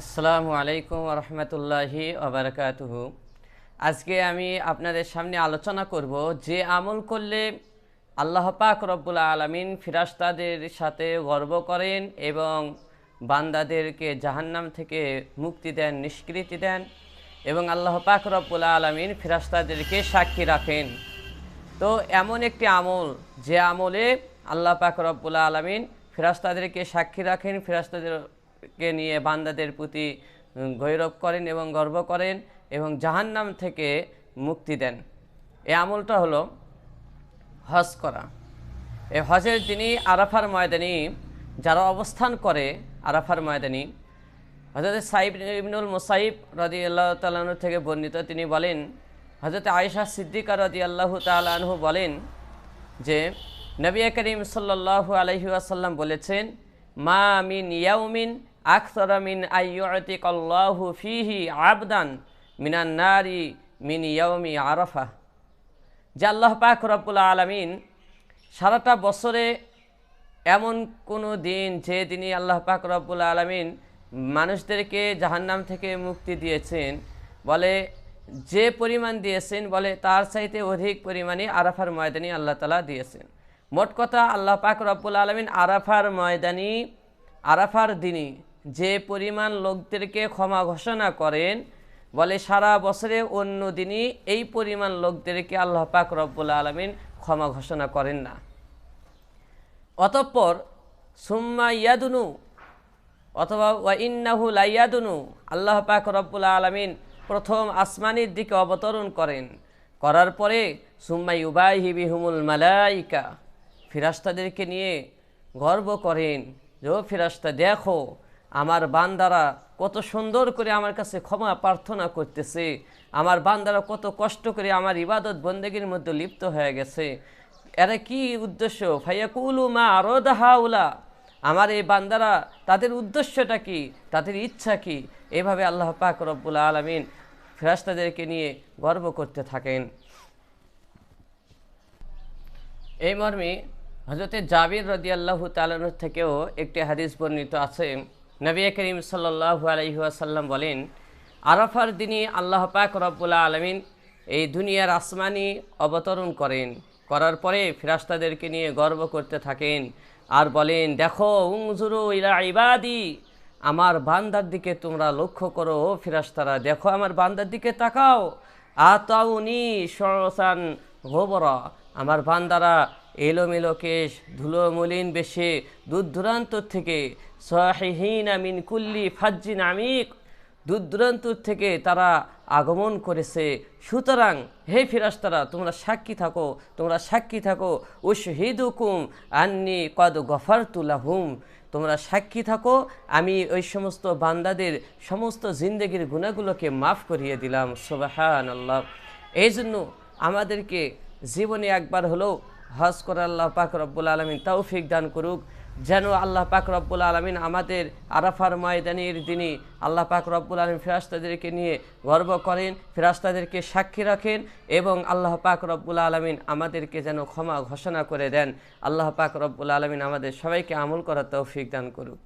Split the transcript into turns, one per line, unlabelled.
আসসালামু আলাইকুম রহমতুল্লাহি ওবরাকাতুহ আজকে আমি আপনাদের সামনে আলোচনা করব যে আমল করলে আল্লাহ পাক রব্বুল আলমিন ফিরাস্তাদের সাথে গর্ব করেন এবং বান্দাদেরকে জাহান্নাম থেকে মুক্তি দেন, নিষ্কৃতি দেন এবং আল্লাহ পাক রব্বুল আলমিন ফিরাস্তাদেরকে সাক্ষী রাখেন। তো এমন একটি আমল, যে আমলে আল্লাহ পাক রব্বুল আলমিন ফেরাস্তাদেরকে সাক্ষী রাখেন ফেরাস্তাদেরকে নিয়ে বান্দাদের প্রতি গৌরব করেন এবং গর্ব করেন এবং জাহান্নাম থেকে মুক্তি দেন। এই আমলটা হলো হজ করা। এই হজের যিনি আরাফার ময়দানি, যারা অবস্থান করে আরাফার ময়দানি হজরত সাইব ইবনুল মুসাইব রদি আল্লাহ তালু থেকে বর্ণিত তিনি বলেন হজরত আয়েশা সিদ্দিকা রদি আল্লাহ তালহু বলেন যে, নবী করিম সাল্লাল্লাহু আলহি আসাল্লাম বলেছেন, মা মিন ইয়াউমিন আকসর মিন আইয়তিকাল্লাহু ফিহি আবদান মিনান নারি মিন ইয়াউমি আরাফা। যে আল্লাহ পাক রব্বুল আলমিন সারাটা বছরে এমন কোনো দিন যে দিনই আল্লাহ পাক রব্বুল আলমিন মানুষদেরকে জাহান্নাম থেকে মুক্তি দিয়েছেন, বলে যে পরিমাণ দিয়েছেন, বলে তার চাইতে অধিক পরিমাণে আরাফার ময়দানি আল্লাহ তালা দিয়েছেন। মোট কথা আল্লাহ পাক রব্বুল আলমিন আরাফার ময়দানি আরাফার দিনই যে পরিমাণ লোকদেরকে ক্ষমা ঘোষণা করেন, বলে সারা বছরে অন্য দিনই এই পরিমাণ লোকদেরকে আল্লাহ পাক রব্বুল আলমিন ক্ষমা ঘোষণা করেন না। অতঃপর, সুম্মা ইয়াদুনু অথবা ওয়া ইন্নাহু লাইয়াদুনু আল্লাহ পাক রব্বুল আলমিন প্রথম আসমানির দিকে অবতরণ করেন। করার পরে সুম্মাই উবাইহি বিহুমুল মালাইকা, ফিরাস্তাদেরকে নিয়ে গর্ব করেন যে ফিরাস্তা, দেখো আমার বান্দারা কত সুন্দর করে আমার কাছে ক্ষমা প্রার্থনা করতেছে। আমার বান্দারা কত কষ্ট করে আমার ইবাদত বন্দেগীর মধ্যে লিপ্ত হয়ে গেছে। এরা কি উদ্দেশ্য? ফাইয়াকুলু মা আরও দাহাউলা আমার এই বান্দারা, তাদের উদ্দেশ্যটা কি? তাদের ইচ্ছা কি? এভাবে আল্লাহ পাক রব্বুল আলমিন ফেরাস্তাদেরকে নিয়ে গর্ব করতে থাকেন। এই মর্মে হজরতে জাবির রদি আল্লাহ তালানোর থেকেও একটি হাদিস বর্ণিত আছে। নবী করিম সাল্লাহ আলহিহাসাল্লাম বলেন, আরাফার দিনই আল্লাহ পাক রব্বুল্লা আলমিন এই দুনিয়ার আসমানি অবতরণ করেন। করার পরে ফিরাস্তাদেরকে নিয়ে গর্ব করতে থাকেন আর বলেন, দেখো উংজুরু ইলা ইবাদি, আমার বান্দার দিকে তোমরা লক্ষ্য করো, ও ফিরাস্তারা দেখো, আমার বান্দার দিকে তাকাও। আতাউনি সরসান গোবরা, আমার বান্দারা এলোমেলো কেশ ধুলো মলিন বেশে দূর থেকে, সহিহীন আমিন কুল্লি ফাজ্জিন আমিক। দূর থেকে তারা আগমন করেছে। সুতরাং, হে ফিরাস্তারা, তোমরা সাক্ষী থাকো, তোমরা সাক্ষী থাকো। ও শহীদুকুম আন্নি কদ গফার তুলাহুম তোমরা সাক্ষী থাকো, আমি ওই সমস্ত বান্দাদের সমস্ত জিন্দগির গুণাগুলোকে মাফ করিয়ে দিলাম। সোবাহান আল্লাহ এই জন্য আমাদেরকে জীবনে একবার হলেও হজ করে আল্লাহ পাক রব্বুল আলমিন তৌফিক দান করুক। যেন আল্লাহ পাক রব্বুল আলমিন আমাদের আরাফার ময়দানির দিনই আল্লাহ পাক রব্বুল আলমিন ফেরাস্তাদেরকে নিয়ে গর্ব করেন ফেরাস্তাদেরকে সাক্ষী রাখেন এবং আল্লাহ পাক রব্বুল আলমিন আমাদেরকে যেন ক্ষমা ঘোষণা করে দেন। আল্লাহ পাক রব্বুল আলমিন আমাদের সবাইকে আমল করার তৌফিক দান করুক।